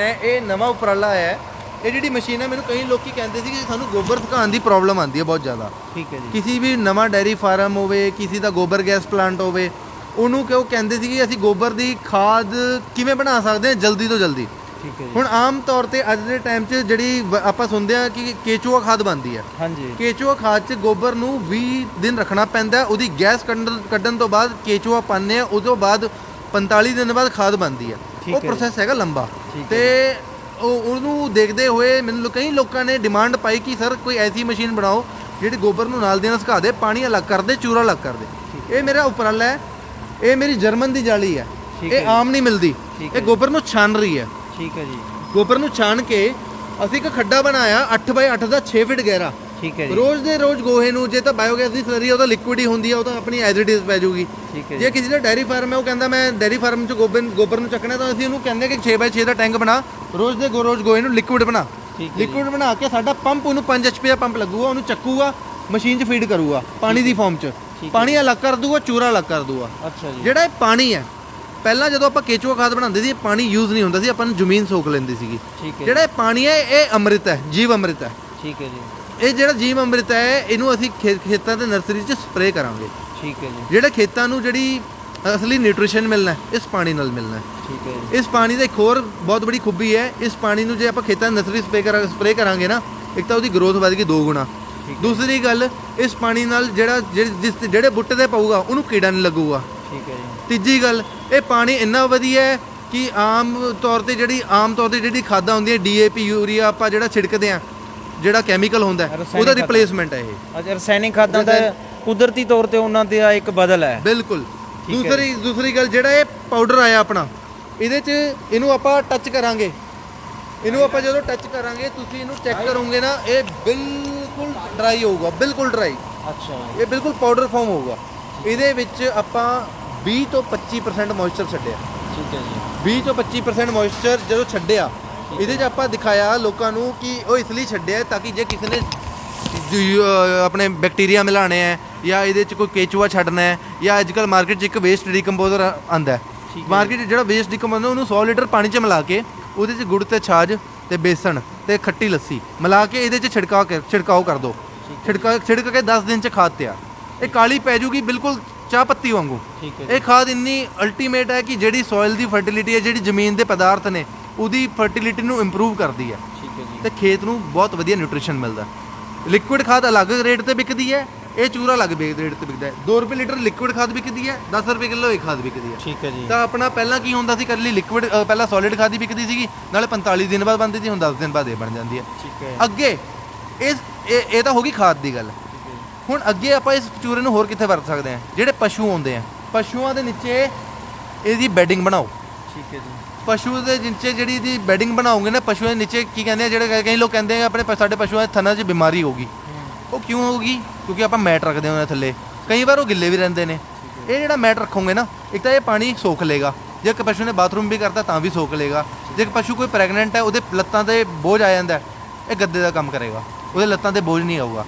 ਇਹ ਇਹ ਨਵਾਂ ਉਪਰਾਲਾ ਆਇਆ ਹੈ। ਇਹ ਜਿਹੜੀ ਮਸ਼ੀਨ ਹੈ ਮੈਨੂੰ ਕਈ ਲੋਕੀ ਕਹਿੰਦੇ ਸੀ ਕਿ ਸਾਨੂੰ ਗੋਬਰ ਸੁਕਾਉਣ ਦੀ ਪ੍ਰੋਬਲਮ ਆਉਂਦੀ ਹੈ ਬਹੁਤ ਜ਼ਿਆਦਾ। ਠੀਕ ਹੈ ਜੀ। ਕਿਸੇ ਵੀ ਨਵਾਂ ਡੈਰੀ ਫਾਰਮ ਹੋਵੇ ਕਿਸੇ ਦਾ ਗੋਬਰ ਗੈਸ ਪਲਾਂਟ ਹੋਵੇ ਉਹਨੂੰ ਕਿਉਂ ਕਹਿੰਦੇ ਸੀ ਕਿ ਅਸੀਂ ਗੋਬਰ ਦੀ ਖਾਦ ਕਿਵੇਂ ਬਣਾ ਸਕਦੇ ਹਾਂ ਜਲਦੀ ਤੋਂ ਜਲਦੀ? ਠੀਕ ਹੈ ਜੀ। ਹੁਣ ਆਮ ਤੌਰ ਤੇ ਅੱਜ ਦੇ ਟਾਈਮ 'ਚ ਜਿਹੜੀ ਵ- ਆਪਾਂ ਸੁਣਦੇ ਹਾਂ ਕਿ ਕੇਚੂਆ ਖਾਦ ਬਣਦੀ ਹੈ। ਹਾਂਜੀ। ਕੇਚੂਆ ਖਾਦ 'ਚ ਗੋਬਰ ਨੂੰ 20 ਦਿਨ ਰੱਖਣਾ ਪੈਂਦਾ ਹੈ। ਉਹਦੀ ਗੈਸ ਕੱਢਣ ਕੱਢਣ ਤੋਂ ਬਾਅਦ ਕੇਚੂਆ ਪਾਉਂਦੇ ਆ ਉਸ ਤੋਂ ਬਾਅਦ 45 ਦਿਨ ਬਾਅਦ ਖਾਦ ਬਣਦੀ ਹੈ। ਠੀਕ ਉਹ ਹੈ ਜੀ। ਪ੍ਰੋਸੈਸ ਹੈਗਾ ਲੰਬਾ। ਤੇ ਉਹ ਉਹਨੂੰ ਦੇਖਦੇ ਹੋਏ ਮੈਨੂੰ ਕਈ ਲੋਕਾਂ ਨੇ ਡਿਮਾਂਡ ਪਾਈ ਕਿ ਸਰ ਕੋਈ ਐਸੀ ਮਸ਼ੀਨ ਬਣਾਓ ਜਿਹੜੀ ਗੋਬਰ ਨੂੰ ਨਾਲ ਦੇ ਨਾਲ ਸੁਕਾ ਦੇ ਪਾਣੀ ਅਲੱਗ ਕਰ ਦੇ ਚੂਰਾ ਅਲੱਗ ਕਰ ਦੇ। ਇਹ ਮੇਰਾ ਉਪਰਾਲਾ ਹੈ ਇਹ ਮੇਰੀ ਜਰਮਨ ਦੀ ਜਾਲੀ ਹੈ। ਇਹ ਆਮ ਨਹੀਂ ਮਿਲਦੀ। ਇਹ ਗੋਬਰ ਨੂੰ ਛਾਨ ਰਹੀ ਹੈ। ਠੀਕ ਹੈ ਜੀ। ਗੋਬਰ ਨੂੰ ਛਾਣ ਕੇ ਅਸੀਂ ਇੱਕ ਖੱਡਾ ਬਣਾਇਆ 8 ਬਾਈ 8 ਦਾ 6 ਫਿਟ ਗਹਿਰਾ। ਠੀਕ ਹੈ ਜੀ। ਰੋਜ਼ ਦੇ ਰੋਜ਼ ਗੋਹੇ ਨੂੰ ਜੇ ਤਾਂ ਬਾਇਓਗੈਸ ਦੀ ਸਲਰੀ ਉਹ ਤਾਂ ਲਿਕੁਇਡ ਹੀ ਹੁੰਦੀ ਆ ਉਹ ਤਾਂ ਆਪਣੀ ਐਜ਼ ਇਟ ਇਜ਼ ਪੈ ਜਾਊਗੀ ਠੀਕ ਹੈ ਜੇ ਕਿਸੇ ਦਾ ਡੈਰੀ ਫਾਰਮ ਹੈ ਉਹ ਕਹਿੰਦਾ ਮੈਂ ਡੈਰੀ ਫਾਰਮ ਚ ਗੋਬਰ ਗੋਬਰ ਨੂੰ ਚੱਕਣਾ ਤਾਂ ਅਸੀਂ ਉਹਨੂੰ ਕਹਿੰਦੇ ਕਿ 6 ਬਾਈ 6 ਦਾ ਟੈਂਕ ਬਣਾ। ਰੋਜ਼ ਦੇ ਰੋਜ਼ ਗੋਹੇ ਨੂੰ ਲਿਕੁਇਡ ਬਣਾ। ਲਿਕੁਇਡ ਬਣਾ ਕੇ ਸਾਡਾ ਪੰਪ ਉਹਨੂੰ 5 ਐਚਪੀ ਦਾ ਪੰਪ ਲੱਗੂਗਾ ਉਹਨੂੰ ਚੱਕੂਗਾ ਮਸ਼ੀਨ 'ਚ ਫੀਡ ਕਰੂਗਾ ਪਾਣੀ ਦੀ ਫਾਰਮ 'ਚ। ਪਾਣੀ ਅਲੱਗ ਕਰ ਦੂਗਾ ਚੂਰਾ ਅਲੱਗ ਕਰ ਦੂਗਾ। ਅੱਛਾ ਜੀ। ਜਿਹੜਾ ਇਹ ਪਾਣੀ ਹੈ ਪਹਿਲਾਂ ਜਦੋਂ ਆਪਾਂ ਕੇਚੂਆ ਖਾਦ ਬਣਾਉਂਦੇ ਸੀ ਇਹ ਪਾਣੀ ਯੂਜ਼ ਨਹੀਂ ਹੁੰਦਾ ਸੀ ਆਪਾਂ ਨੂੰ ਜ਼ਮੀਨ ਸੋਖ ਲੈਂਦੀ ਸੀਗੀ। ਠੀਕ ਹੈ ਜਿਹੜਾ ਇਹ ਪਾਣੀ ਹੈ ਇਹ ਅੰਮ੍ਰਿਤ ਹੈ ਜੀਵ ਅੰਮ੍ਰਿਤ ਹੈ। ਠੀਕ ਹੈ ਜੀ। ਇਹ ਜਿਹੜਾ ਜੀਵ ਅੰਮ੍ਰਿਤ ਹੈ ਇਹਨੂੰ ਅਸੀਂ ਖੇਤਾਂ ਤੇ ਨਰਸਰੀ 'ਚ ਸਪਰੇਅ ਕਰਾਂਗੇ। ਠੀਕ ਹੈ ਜੀ। ਜਿਹੜੇ ਖੇਤਾਂ ਨੂੰ ਜਿਹੜੀ ਅਸਲੀ ਨਿਊਟ੍ਰੀਸ਼ਨ ਮਿਲਣਾ ਹੈ, ਇਸ ਪਾਣੀ ਨਾਲ ਮਿਲਣਾ ਹੈ। ਠੀਕ ਹੈ ਜੀ। ਇਸ ਪਾਣੀ ਦਾ ਇੱਕ ਹੋਰ ਬਹੁਤ ਬੜੀ ਖੂਬੀ ਹੈ ਇਸ ਪਾਣੀ ਨੂੰ ਜੇ ਆਪਾਂ ਖੇਤਾਂ ਦੀ ਨਰਸਰੀ ਸਪਰੇਅ ਕਰਾਂ ਸਪਰੇਅ ਕਰਾਂਗੇ ਨਾ ਇੱਕ ਤਾਂ ਉਹਦੀ ਗਰੋਥ ਵਧ ਗਈ ਦੋ ਗੁਣਾ। ਦੂਸਰੀ ਗੱਲ ਇਸ ਪਾਣੀ ਨਾਲ ਜਿਹੜਾ ਜਿਹੜੀ- ਜਿਸ ਜਿਹੜੇ ਬੁੱਟੇ ਤੇ ਪਊਗਾ ਉਹਨੂੰ ਕੀੜਾ ਨਹੀਂ ਲੱਗੂਗਾ। ਠੀਕ ਹੈ ਜੀ। ਤੀਜੀ ਗੱਲ ਇਹ ਪਾਣੀ ਇੰਨਾ ਵਧੀਆ ਹੈ ਕਿ ਆਮ ਤੌਰ ਤੇ ਜਿਹੜੀ ਆਮ ਤੌਰ ਤੇ ਜਿਹੜੀ ਖਾਦਾਂ ਹੁੰਦੀਆਂ ਡੀਏਪੀ ਯੂਰੀਆ ਆਪਾਂ ਜਿਹੜਾ ਛਿੜਕਦੇ ਆ ਜਿਹੜਾ ਕੈਮੀਕਲ ਹੁੰਦਾ ਹੈ, ਰਸਾਇਣਿਕ ਉਹਦਾ ਖਾਦਾਂ। ਰਿਪਲੇਸਮੈਂਟ ਹੈ ਇਹ। ਅੱਛਾ ਰਸਾਇਣਿਕ ਖਾਦਾਂ ਦਾ ਕੁਦਰਤੀ ਤੌਰ ਤੇ ਉਹਨਾਂ ਦਾ ਇੱਕ ਬਦਲ ਹੈ। ਬਿਲਕੁਲ। ਦੂਸਰੀ ਦੂਸਰੀ ਗੱਲ ਜਿਹੜਾ ਇਹ ਪਾਊਡਰ ਆਇਆ ਆਪਣਾ ਇਹਦੇ 'ਚ ਇਹਨੂੰ ਆਪਾਂ ਟੱਚ ਕਰਾਂਗੇ। ਇਹਨੂੰ ਆਪਾਂ ਜਦੋਂ ਟੱਚ ਕਰਾਂਗੇ ਤੁਸੀਂ ਇਹਨੂੰ ਚੈੱਕ ਕਰੋਗੇ ਨਾ ਇਹ ਬਿਲਕੁਲ ਡਰਾਈ ਹੋਊਗਾ ਬਿਲਕੁਲ ਡਰਾਈ ਅੱਛਾ ਇਹ ਬਿਲਕੁਲ ਪਾਊਡਰ ਫਾਰਮ ਹੋਊਗਾ। ਇਹਦੇ ਵਿੱਚ ਆਪਾਂ 20 ਤੋਂ 25% ਮੋਇਸਚਰ ਛੱਡਿਆ। ਠੀਕ ਹੈ ਜੀ। 20 ਤੋਂ 25% ਮੋਇਸਚਰ ਜਦੋਂ ਛੱਡਿਆ ਇਹਦੇ 'ਚ ਆਪਾਂ ਦਿਖਾਇਆ ਲੋਕਾਂ ਨੂੰ ਕਿ ਉਹ ਇਸ ਲਈ ਛੱਡਿਆ ਤਾਂ ਕਿ ਜੇ ਕਿਸੇ ਨੇ ਆਪਣੇ ਬੈਕਟੀਰੀਆ ਮਿਲਾਣੇ ਹੈ ਜਾਂ ਇਹਦੇ 'ਚ ਕੋਈ ਕੇਚੂਆ ਛੱਡਣਾ ਹੈ ਜਾਂ ਅੱਜਕੱਲ ਮਾਰਕੀਟ 'ਚ ਇੱਕ ਵੇਸਟ ਡੀਕੰਪੋਜ਼ਰ ਆਂਦਾ ਹੈ। ਮਾਰਕੀਟ 'ਚ ਜਿਹੜਾ ਵੇਸਟ ਡੀਕੰਪੋਜ਼ਰ ਉਹਨੂੰ 100 ਲੀਟਰ ਪਾਣੀ 'ਚ ਮਿਲਾ ਕੇ ਉਹਦੇ 'ਚ ਗੁੜ ਤੇ ਛਾਜ ਤੇ ਬੇਸਣ ਤੇ ਖੱਟੀ ਲੱਸੀ ਮਿਲਾ ਕੇ ਇਹਦੇ 'ਚ ਛਿੜਕਾਅ ਕਰ ਛਿੜਕਾਓ ਕਰ ਦਿਓ। ਛਿੜਕਾ ਛਿੜਕ ਕੇ 10 ਦਿਨ 'ਚ ਖਾਦ ਤਿਆਰ। ਇਹ ਕਾਲੀ ਪੈ ਜੂਗੀ ਬਿਲਕੁਲ ਚਾਹ ਪੱਤੀ ਵਾਂਗੂ। ਇਹ ਖਾਦ ਇੰਨੀ ਅਲਟੀਮੇਟ ਹੈ ਕਿ ਜਿਹੜੀ ਸੋਇਲ ਦੀ ਫਰਟੀਲਿਟੀ ਹੈ ਜਿਹੜੀ ਜ਼ਮੀਨ ਦੇ ਪਦਾਰਥ ਨੇ ਉਹਦੀ ਫਰਟੀਲਿਟੀ ਨੂੰ ਇੰਪਰੂਵ ਕਰਦੀ ਹੈ। ਠੀਕ ਹੈ ਜੀ। ਤੇ ਖੇਤ ਨੂੰ ਬਹੁਤ ਵਧੀਆ ਨਿਊਟ੍ਰੀਸ਼ਨ ਮਿਲਦਾ। ਲਿਕੁਇਡ ਖਾਦ ਅਲੱਗ ਰੇਟ ਤੇ ਵਿਕਦੀ ਹੈ ਇਹ ਚੂਰਾ ਅਲੱਗ ਵੇ- ਰੇਟ ਤੇ ਵਿਕਦਾ ਹੈ। 2 ਰੁਪਏ ਲੀਟਰ ਲਿਕੁਇਡ ਖਾਦ ਵਿਕਦੀ ਹੈ 10 ਰੁਪਏ ਕਿਲੋ ਇਹ ਖਾਦ ਵਿਕਦੀ ਹੈ। ਠੀਕ ਹੈ ਜੀ। ਤਾਂ ਆਪਣਾ ਪਹਿਲਾਂ ਕੀ ਹੁੰਦਾ ਸੀ ਕੱਲੀ ਲਿਕੁਇਡ ਪਹਿਲਾਂ ਸੋਲਿਡ ਖਾਦ ਹੀ ਵਿਕਦੀ ਸੀਗੀ ਨਾਲੇ 45 ਦਿਨ ਬਾਅਦ ਬਣਦੀ ਸੀ ਹੁਣ 10 ਦਿਨ ਬਾਅਦ ਇਹ ਬਣ ਜਾਂਦੀ ਹੈ। ਠੀਕ ਹੈ। ਅੱਗੇ ਇਸ ਇਹ ਇਹ ਤਾਂ ਹੋ ਗਈ ਖਾਦ ਦੀ ਗੱਲ। ਹੁਣ ਅੱਗੇ ਆਪਾਂ ਇਸ ਚੂਰੇ ਨੂੰ ਹੋਰ ਕਿੱਥੇ ਵਰਤ ਸਕਦੇ ਹਾਂ? ਜਿਹੜੇ ਪਸ਼ੂ ਹੁੰਦੇ ਆ। ਪਸ਼ੂਆਂ ਦੇ ਨੀਚੇ ਇਹਦੀ ਬੈਡਿੰਗ ਬਣਾਓ। ਠੀਕ ਹੈ ਜੀ। ਪਸ਼ੂ ਦੇ ਨੀਚੇ ਜਿਹੜੀ ਇਹਦੀ ਬੈਡਿੰਗ ਬਣਾਓਗੇ ਨਾ ਪਸ਼ੂਆਂ ਦੇ ਨੀਚੇ ਕੀ ਕਹਿੰਦੇ ਆ ਜਿਹੜੇ ਕਈ ਲੋਕ ਕਹਿੰਦੇ ਆ ਆਪਣੇ ਪ- ਸਾਡੇ ਪਸ਼ੂਆਂ ਦੇ ਥਣਾਂ 'ਚ ਬਿਮਾਰੀ ਹੋਗੀ ਉਹ ਕਿਉਂ ਹੋਗੀ ਕਿਉਂਕਿ ਆਪਾਂ ਮੈਟ ਰੱਖਦੇ ਹਾਂ ਉਹਨਾਂ ਥੱਲੇ। ਕਈ ਵਾਰ ਉਹ ਗਿੱਲੇ ਵੀ ਰਹਿੰਦੇ ਨੇ। ਇਹ ਜਿਹੜਾ ਮੈਟ ਰੱਖੋਗੇ ਨਾ ਇੱਕ ਤਾਂ ਇਹ ਪਾਣੀ ਸੋਖ ਲੇਗਾ ਜੇ ਇੱਕ ਪਸ਼ੂ ਨੇ ਬਾਥਰੂਮ ਵੀ ਕਰਤਾ ਤਾਂ ਵੀ ਸੋਖ ਲੇਗਾ ਜੇ ਇੱਕ ਪਸ਼ੂ ਕੋਈ ਪ੍ਰੈਗਨੈਂਟ ਹੈ ਉਹਦੇ ਲੱਤਾਂ ਤੇ ਬੋਝ ਆ ਜਾਂਦਾ ਹੈ, ਇਹ ਗੱਦੇ ਦਾ ਕੰਮ ਕਰੇਗਾ। ਉਹਦੇ ਲੱਤਾਂ ਤੇ ਬੋਝ ਨਹੀਂ ਆਊਗਾ।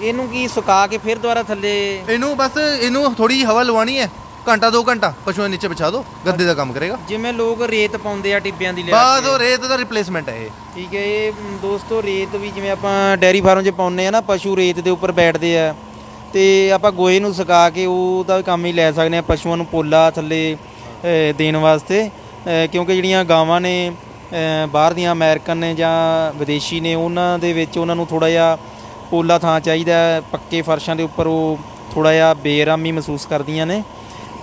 ਇਹਨੂੰ ਕੀ ਸੁਕਾ ਕੇ ਫਿਰ ਦੁਬਾਰਾ ਥੱਲੇ? ਇਹਨੂੰ ਬਸ ਇਹਨੂੰ ਥੋੜੀ ਜਿਹੀ ਹਵਾ ਲਵਾਣੀ ਹੈ। ਘੰਟਾ ਦੋ ਘੰਟਾ ਪਸ਼ੂਆਂ ਦੇ ਨੀਚੇ ਵਿਛਾ ਦਿਓ ਗੱਦੇ ਦਾ ਕੰਮ ਕਰੇਗਾ। ਜਿਵੇਂ ਲੋਕ ਰੇਤ ਪਾਉਂਦੇ ਆ ਟਿੱਬਿਆਂ ਦੀ ਬਸ ਕੇ। ਉਹ ਰੇਤ ਦਾ ਰਿਪਲੇਸਮੈਂਟ ਹੈ ਇਹ। ਠੀਕ ਹੈ ਇਹ ਮ, ਦੋਸਤੋ ਰੇਤ ਵੀ ਜਿਵੇਂ ਆਪਾਂ ਡੈਰੀ ਫਾਰਮ 'ਚ ਪਾਉਂਦੇ ਆ ਨਾ ਪਸ਼ੂ ਰੇਤ ਦੇ ਉੱਪਰ ਬੈਠਦੇ ਆ। ਤੇ ਆਪਾਂ ਗੋਹੇ ਨੂੰ ਸੁਕਾ ਕੇ ਉਹਦਾ ਕੰਮ ਹੀ ਲੈ ਸਕਦੇ ਆ ਪਸ਼ੂਆਂ ਨੂੰ ਪੋਲਾ ਥੱਲੇ ਅ, ਦੇਣ ਵਾਸਤੇ। ਅ, ਕਿਉਂਕਿ ਜਿਹੜੀਆਂ ਗਾਵਾਂ ਨੇ ਅ, ਬਾਹਰ ਦੀਆਂ ਅਮਰੀਕਨ ਨੇ ਜਾਂ ਵਿਦੇਸ਼ੀ ਨੇ ਉਹਨਾਂ ਦੇ ਵਿੱਚ ਉਹਨਾਂ ਨੂੰ ਥੋੜਾ ਜਿਹਾ ਪੋਲਾ ਥਾਂ ਚਾਹੀਦਾ ਹੈ। ਪੱਕੇ ਫਰਸ਼ਾਂ ਦੇ ਉੱਪਰ ਉਹ ਥੋੜਾ ਜਿਹਾ ਬੇਰਾਮੀ ਮਹਿਸੂਸ ਕਰਦੀਆਂ ਨੇ।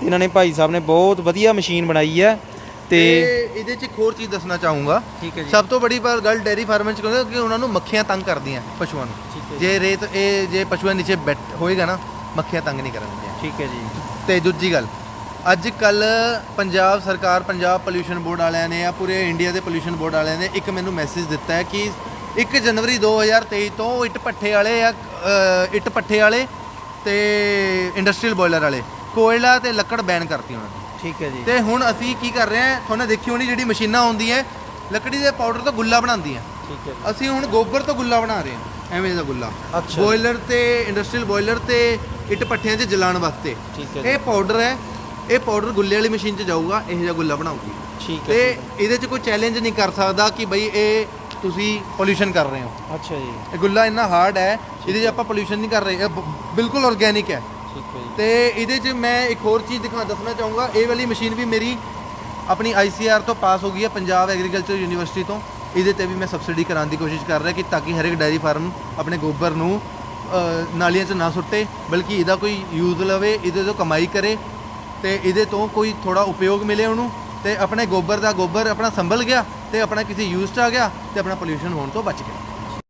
ਇਹਨਾਂ ਨੇ ਭਾਈ ਸਾਹਿਬ ਨੇ ਬਹੁਤ ਵਧੀਆ ਮਸ਼ੀਨ ਬਣਾਈ ਹੈ ਤੇ ਇਹਦੇ 'ਚ ਇੱਕ ਹੋਰ ਚੀਜ਼ ਦੱਸਣਾ ਚਾਹੂੰਗਾ। ਠੀਕ ਹੈ ਜੀ। ਸਭ ਤੋਂ ਬੜੀ ਪਰ ਗੱਲ ਡੇਰੀ ਫਾਰਮ 'ਚ ਕਹਿੰਦੇ ਕਿ ਉਹਨਾਂ ਨੂੰ ਮੱਖੀਆਂ ਤੰਗ ਕਰਦੀਆਂ ਪਸ਼ੂਆਂ ਨੂੰ। ਜੇ। ਰੇਤ ਇਹ ਜੇ ਪਸ਼ੂਆਂ ਨੀਚੇ ਬੈਠ ਹੋਏਗਾ ਨਾ ਮੱਖੀਆਂ ਤੰਗ ਨਹੀਂ ਕਰਨਗੀਆਂ ਠੀਕ ਹੈ ਜੀ। ਤੇ ਦੂਜੀ ਗੱਲ ਅੱਜ ਕੱਲ ਪੰਜਾਬ ਸਰਕਾਰ ਪੰਜਾਬ ਪੋਲਿਊਸ਼ਨ ਬੋਰਡ ਵਾਲਿਆਂ ਨੇ ਜਾਂ ਪੂਰੇ ਇੰਡੀਆ ਦੇ ਪੋਲਿਊਸ਼ਨ ਬੋਰਡ ਵਾਲਿਆਂ ਨੇ ਇੱਕ ਮੈਨੂੰ ਮੈਸੇਜ ਦਿੱਤਾ ਹੈ ਕਿ 1 ਜਨਵਰੀ 2023 ਤੋਂ ਇੱਟ ਭੱਠੇ ਵਾਲੇ ਅ, ਇੱਟ ਭੱਠੇ ਵਾਲੇ ਤੇ ਇੰਡਸਟਰੀਅਲ ਬੋਇਲਰ ਵਾਲੇ ਕੋਇਲਾ ਤੇ ਲੱਕੜ ਬੈਨ ਕਰਤੀ ਉਹਨਾਂ ਨੇ। ਠੀਕ ਹੈ ਜੀ। ਤੇ ਹੁਣ ਅਸੀਂ ਕੀ ਕਰ ਰਹੇ ਹਾਂ ਤੁਹਾਨੂੰ ਦੇਖੀ ਹੋਣੀ ਜਿਹੜੀ ਮਸ਼ੀਨਾਂ ਆਉਂਦੀਆਂ ਲੱਕੜੀ ਦੇ ਪਾਊਡਰ ਤੋਂ ਗੁੱਲਾ ਬਣਾਉਂਦੀਆਂ ਠੀਕ ਹੈ ਅਸੀਂ ਹੁਣ ਗੋਬਰ ਤੋਂ ਗੁੱਲਾ ਬਣਾ ਰਹੇ ਹਾਂ ਐਵੇਂ ਦਾ ਗੁੱਲਾ। ਅੱਛਾ। ਬੋਇਲਰ ਤੇ ਇੰਡਸਟਰੀਅਲ ਬੋਇਲਰ ਤੇ ਇੱਟ ਪੱਠਿਆਂ 'ਚ ਜਲਾਉਣ ਵਾਸਤੇ। ਠੀਕ ਹੈ ਜੀ। ਇਹ ਪਾਊਡਰ ਹੈ ਇਹ ਪਾਊਡਰ ਗੁੱਲੇ ਵਾਲੀ ਮਸ਼ੀਨ 'ਚ ਜਾਊਗਾ ਇਹੋ ਜਿਹਾ ਗੁੱਲਾ ਬਣਾਉਗੀ ਠੀਕ ਹੈ ਤੇ ਇਹਦੇ 'ਚ ਕੋਈ ਚੈਲੰਜ ਨਹੀਂ ਕਰ ਸਕਦਾ ਕਿ ਬਈ ਇਹ ਤੁਸੀਂ ਪੋਲੂਸ਼ਨ ਕਰ ਰਹੇ ਹੋ। ਅੱਛਾ ਜੀ। ਇਹ ਗੁੱਲਾ ਇੰਨਾ ਹਾਰਡ ਹੈ ਇਹਦੇ 'ਚ ਆਪਾਂ ਪੋਲੂਸ਼ਨ ਨਹੀਂ ਕਰ ਰਹੇ ਇਹ ਬ- ਬਿਲਕੁਲ ਆਰਗੇਨਿਕ ਹੈ। ਹੈ ਜੀ ਤੇ ਇਹਦੇ 'ਚ ਮੈਂ ਇੱਕ ਹੋਰ ਚੀਜ਼ ਦਿਖਾ ਦੱਸਣਾ ਚਾਹੂੰਗਾ। ਇਹ ਵਾਲੀ ਮਸ਼ੀਨ ਵੀ ਮੇਰੀ ਆਪਣੀ ਆਈਸੀਆਰ ਤੋਂ ਪਾਸ ਹੋ ਗਈ ਹੈ, ਪੰਜਾਬ ਐਗਰੀਕਲਚਰ ਯੂਨੀਵਰਸਿਟੀ ਤੋਂ। ਇਹਦੇ ਤੇ ਵੀ ਮੈਂ ਸਬਸਿਡੀ ਕਰਾਉਣ ਦੀ ਕੋਸ਼ਿਸ਼ ਕਰ ਰਿਹਾ ਕਿ ਤਾਂ ਕਿ ਹਰ ਇੱਕ ਡਾਇਰੀ ਫਾਰਮ ਆਪਣੇ ਗੋਬਰ ਨੂੰ ਨਾਲੀਆਂ 'ਚ ਨਾ ਸੁੱਟੇ, ਬਲਕਿ ਇਹਦਾ ਕੋਈ ਯੂਜ਼ ਲਵੇ, ਇਹਦੇ ਤੋਂ ਕਮਾਈ ਕਰੇ ਤੇ ਇਹਦੇ ਤੋਂ ਕੋਈ ਥੋੜਾ ਉਪਯੋਗ ਮਿਲੇ ਉਹਨੂੰ ਤੇ ਆਪਣੇ ਗੋਬਰ ਦਾ ਗੋਬਰ ਆਪਣਾ ਸੰਭਲ ਗਿਆ ਤੇ ਆਪਣਾ ਕਿਸੇ ਯੂਜ਼ 'ਚ ਆ ਗਿਆ ਤੇ ਆਪਣਾ ਪੋਲੂਸ਼ਨ ਹੋਣ ਤੋਂ ਬਚ ਗਿਆ।